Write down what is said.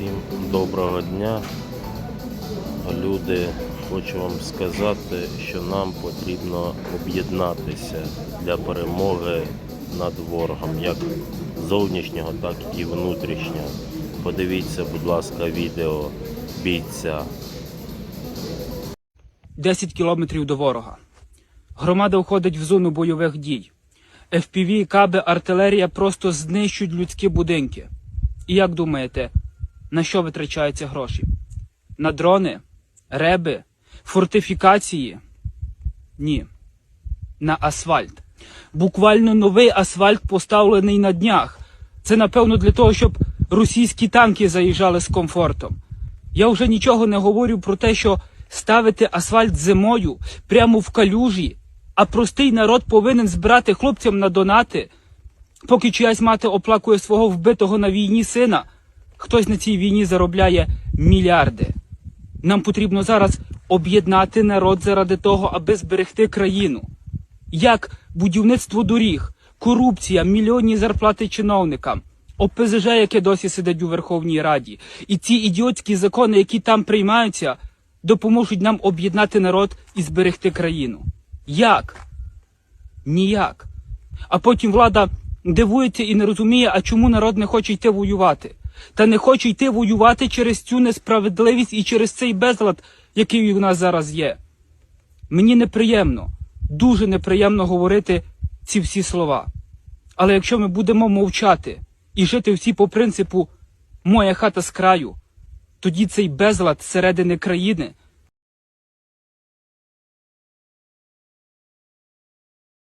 Всім доброго дня. Люди, хочу вам сказати, що нам потрібно об'єднатися для перемоги над ворогом, як зовнішнього, так і внутрішнього. Подивіться, будь ласка, відео бійця. 10 кілометрів до ворога. Громада входить в зону бойових дій. FPV, каби, артилерія просто знищують людські будинки. І як думаєте, на що витрачаються гроші? На дрони, реби, фортифікації? Ні. На асфальт. Буквально новий асфальт поставлений на днях. Це напевно для того, щоб російські танки заїжджали з комфортом. Я вже нічого не говорю про те, що ставити асфальт зимою прямо в калюжі, а простий народ повинен збирати хлопцям на донати, поки чиясь мати оплакує свого вбитого на війні сина. Хтось на цій війні заробляє мільярди. Нам потрібно зараз об'єднати народ заради того, аби зберегти країну. Як будівництво доріг, корупція, мільйонні зарплати чиновникам, ОПЗЖ, яке досі сидить у Верховній Раді, і ці ідіотські закони, які там приймаються, допоможуть нам об'єднати народ і зберегти країну. Як? Ніяк. А потім влада дивується і не розуміє, а чому народ не хоче йти воювати. Та не хоче йти воювати через цю несправедливість і через цей безлад, який у нас зараз є. Мені неприємно, дуже неприємно говорити ці всі слова. Але якщо ми будемо мовчати і жити всі по принципу моя хата з краю, тоді цей безлад зсередини країни